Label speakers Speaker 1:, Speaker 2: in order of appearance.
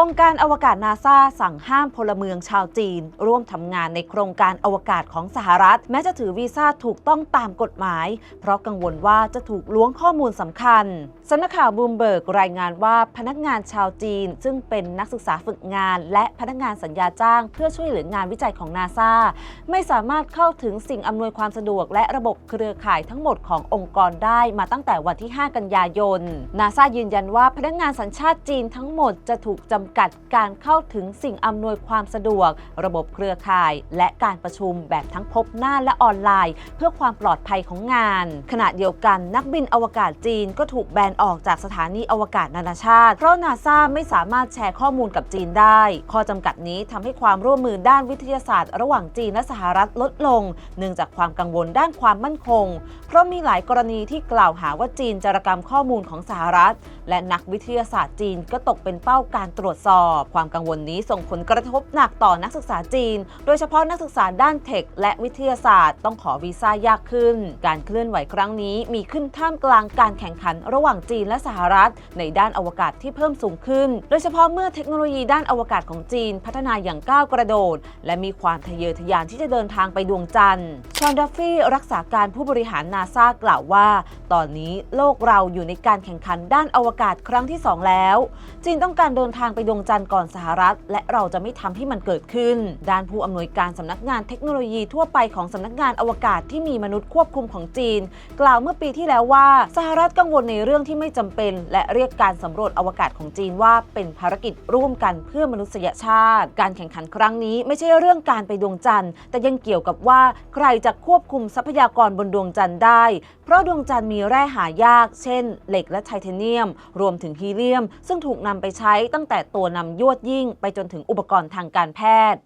Speaker 1: องค์การอวกาศนาซาสั่งห้ามพลเมืองชาวจีน ร่วมทำงานในโครงการอวกาศของสหรัฐ แม้จะถือวีซ่าถูกต้องตามกฎหมาย เพราะกังวลว่าจะถูกล้วงข้อมูลสำคัญสำนักข่าวบูมเบิร์กรายงานว่าพนักงานชาวจีน ซึ่งเป็นนักศึกษาฝึกงาน และพนักงานสัญญาจ้าง เพื่อช่วยเหลืองานวิจัยของนาซาไม่สามารถเข้าถึงสิ่งอำนวยความสะดวก และระบบเครือข่ายทั้งหมดขององค์กรได้มาตั้งแต่วันที่ 5 กันยายนนาซายืนยันว่าพนักงานสัญชาติจีนทั้งหมดจะถูกจำำกัดการเข้าถึงสิ่งอำนวยความสะดวก ระบบเครือข่าย และการประชุมแบบทั้งพบหน้าและออนไลน์ เพื่อความปลอดภัยของงาน ขณะเดียวกันนักบินอวกาศจีนก็ถูกแบนออกจากสถานีอวกาศนานาชาติ เพราะนาซาไม่สามารถแชร์ข้อมูลกับจีนได้ ข้อจำกัดนี้ทำให้ความร่วมมือด้านวิทยาศาสตร์ ระหว่างจีนและสหรัฐลดลง เนื่องจากความกังวลด้านความมั่นคง เพราะมีหลายกรณีที่กล่าวหาว่าจีนจารกรรมข้อมูลของสหรัฐ และนักวิทยาศาสตร์จีนก็ตกเป็นเป้าการตรวจสอบ ความกังวลนี้ส่งผลกระทบหนักต่อนักศึกษาจีน โดยเฉพาะนักศึกษาด้านเทคและวิทยาศาสตร์ ต้องขอวีซ่ายากขึ้น การเคลื่อนไหวครั้งนี้มีขึ้นท่ามกลางการแข่งขันระหว่างจีนและสหรัฐ ในด้านอวกาศที่เพิ่มสูงขึ้น โดยเฉพาะเมื่อเทคโนโลยีด้านอวกาศของจีน พัฒนาอย่างก้าวกระโดด และมีความทะเยอทะยานที่จะเดินทางไปดวงจันทร์ชอนดัฟฟี่รักษาการผู้บริหารนาซากล่าวว่า ตอนนี้โลกเราอยู่ในการแข่งขันด้านอวกาศครั้งที่ 2 แล้ว จีนต้องการเดินทางไปดวงจันทร์ก่อนสหรัฐ และเราจะไม่ทำให้มันเกิดขึ้น ด้านผู้อำนวยการสำนักงานเทคโนโลยีทั่วไปของสำนักงานอวกาศที่มีมนุษย์ควบคุมของจีน กล่าวเมื่อปีที่แล้วว่า สหรัฐกังวลในเรื่องที่ไม่จำเป็น และเรียกการสำรวจอวกาศของจีนว่าเป็นภารกิจร่วมกันเพื่อมนุษยชาติ การแข่งขันครั้งนี้ไม่ใช่เรื่องการไปดวงจันทร์ แต่ยังเกี่ยวกับว่าใครจะควบคุมทรัพยากรบนดวงจันทร์ได้ เพราะดวงจันทร์มีแร่หายาก เช่น เหล็กและไทเทเนียม รวมถึงฮีเลียม ซึ่งถูกนำไปใช้ตั้งแต่ตัวนำยวดยิ่งไปจนถึงอุปกรณ์ทางการแพทย์